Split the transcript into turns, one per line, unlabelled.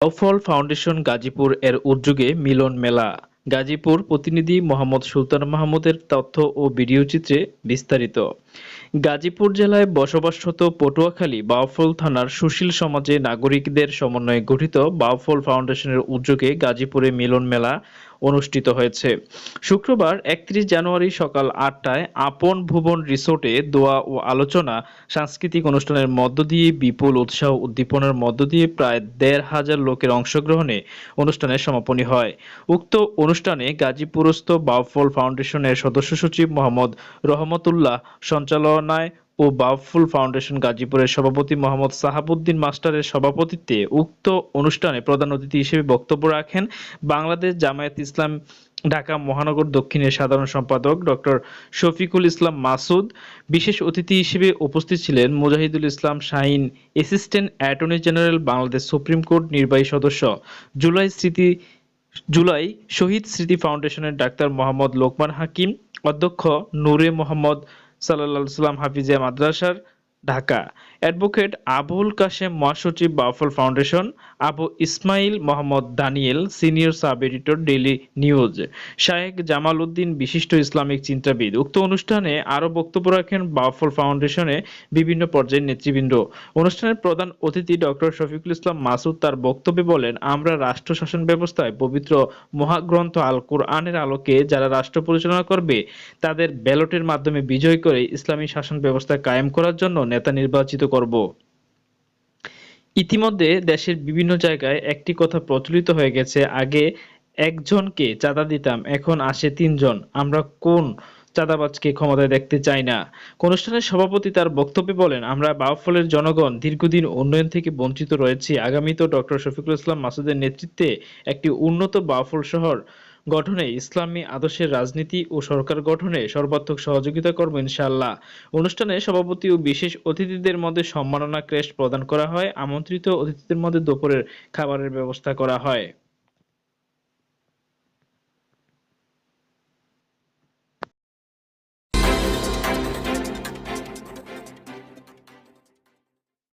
Bauphal foundation Gazipur এর উদ্যোগে মিলন মেলা। গাজীপুর প্রতিনিধি মোহাম্মদ সুলতান মাহমুদের তথ্য ও ভিডিও চিত্রে বিস্তারিত। গাজীপুর জেলায় বসবাসরত পটুয়াখালী বাউফল থানার সুশীল সমাজে নাগরিকদের সমন্বয়ে গঠিত বাউফল ফাউন্ডেশনের উদ্যোগে গাজীপুরে মিলন মেলা অনুষ্ঠিত হয়েছে। শুক্রবার একত্রিশ জানুয়ারি সকাল আটটায় আপন ভুবন রিসোর্টে দোয়া ও আলোচনা, সাংস্কৃতিক অনুষ্ঠানের মধ্য দিয়ে বিপুল উৎসাহ উদ্দীপনার মধ্য দিয়ে প্রায় দেড় হাজার লোকের অংশগ্রহণে অনুষ্ঠানের সমাপনী হয়। উক্ত অনুষ্ঠানে গাজীপুরস্থ বাউফল ফাউন্ডেশনের সদস্য সচিব মোহাম্মদ রহমতুল্লাহ, সঞ্চালনায় ও বাউফুল ফাউন্ডেশন গাজীপুরের সভাপতি মোহাম্মদ সাহাবুদ্দিন মাস্টারের সভাপতিত্বে উক্ত অনুষ্ঠানে প্রধান অতিথি হিসেবে বক্তব্য রাখেন বাংলাদেশ জামায়াত ইসলাম ঢাকা মহানগর দক্ষিণের সাধারণ সম্পাদক ডক্টর শফিকুল ইসলাম মাসুদ। বিশেষ অতিথি হিসেবে উপস্থিত ছিলেন Mujahidul Islam Shahin, assistant attorney general, Bangladesh supreme court নির্বাহী সদস্য। জুলাই স্মৃতি, জুলাই শহীদ স্মৃতি ফাউন্ডেশনের ডাক্তার মোহাম্মদ লোকমান হাকিম, অধ্যক্ষ নূরে মোহাম্মদ সাল্লাহ সাল্লাম হাফিজিয়া মাদ্রাসার ঢাকা। অ্যাডভোকেট আবুল কাশেম মহাসচিব baffle foundation, Abu Ismail Mohammad Daniel, senior sub editor, Daily News. Shayek Jamal Uddin, বিশিষ্ট ইসলামিক চিন্তাবিদ। উক্ত অনুষ্ঠানে আরও বক্তব্য রাখেন বাফল ফাউন্ডেশনে বিভিন্ন পর্যায়ের নেতৃবৃন্দ। অনুষ্ঠানের প্রধান অতিথি ডক্টর শফিকুল ইসলাম মাসুদ তার বক্তব্যে বলেন, আমরা রাষ্ট্র শাসন ব্যবস্থায় পবিত্র মহাগ্রন্থ আল কোরআনের আলোকে যারা রাষ্ট্র পরিচালনা করবে, তাদের ব্যালটের মাধ্যমে বিজয় করে ইসলামী শাসন ব্যবস্থা কায়েম করার জন্য নেতা নির্বাচিত করব। ইতিমধ্যে দেশের বিভিন্ন জায়গায় একটি কথা প্রচলিত হয়ে গেছে, আগে একজনকে চাঁদা দিতাম, এখন আসে তিনজন। আমরা কোন চাঁদাবাজকে ক্ষমতায় দেখতে চাই না? অনুষ্ঠানের সভাপতি তার বক্তব্যে বলেন, আমরা বাউফলের জনগণ, দীর্ঘদিন উন্নয়ন থেকে বঞ্চিত রয়েছি। আগামীতেও ডক্টর শফিকুল ইসলাম মাসুদের নেতৃত্বে একটি উন্নত বাউফল শহর গঠনে ইসলামী আদর্শের রাজনীতি ও সরকার গঠনে সর্বাত্মক সহযোগিতা করব ইনশাআল্লাহ। অনুষ্ঠানে সভাপতি ও বিশেষ অতিথিদের মধ্যে সম্মাননা ক্রেস্ট প্রদান করা হয়, আমন্ত্রিত অতিথিদের মধ্যে দুপুরের খাবারের ব্যবস্থা করা হয়।